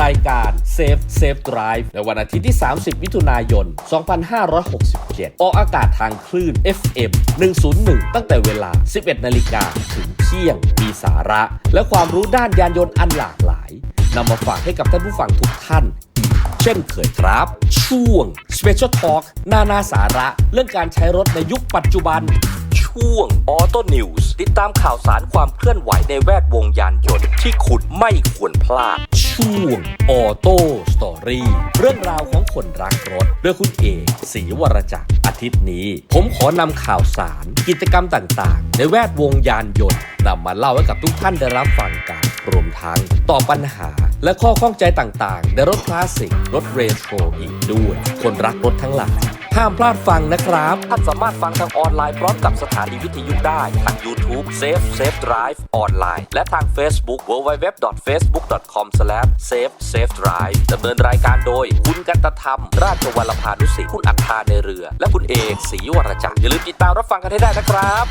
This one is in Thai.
รายการ Safe Safe Drive ในวันอาทิตย์ที่ 30 มิถุนายน 2567 ออกอากาศทางคลื่น FM 101 ตั้งแต่เวลา 11 นาฬิกาถึงเที่ยง มีสาระ และความรู้ด้านยานยนต์อันหลากหลายนำมาฝากให้กับท่านผู้ฟังทุกท่านเช่นเคยครับ ช่วง Special Talk นานาสาระ เรื่องการใช้รถในยุคปัจจุบัน ช่วง Auto News ติดตามข่าวสารความเคลื่อนไหวในแวดวงยานยนต์ที่คุณไม่ควรพลาด ช่วง Auto Story เรื่องราวของคนรักรถด้วยคุณเอกศรีวรจักรอาทิตย์นี้ ผมขอนำข่าวสาร กิจกรรมต่างๆ ในแวดวงยานยนต์นำมาเล่าให้กับทุกท่านได้รับฟังกันรวมทั้งตอบปัญหา และข้อข้องใจต่างๆ ในรถคลาสสิกรถเรโทรอีกด้วย คนรักรถทั้งหลาย ห้ามพลาดฟังนะครับ ท่านสามารถฟังทางออนไลน์พร้อมกับสถานีวิทยุได้ ทาง YouTube Safe Safe Drive ออนไลน์ และทาง Facebook www.facebook.com/safe safe drive ดำเนินรายการโดย คุณกันตธรรม ราชวัลพานุสิทธิ์คุณอัฏฐาในเรือ และคุณเอกศรีวรจักรอย่าลืมติดตามรับฟังกันให้ได้นะครับ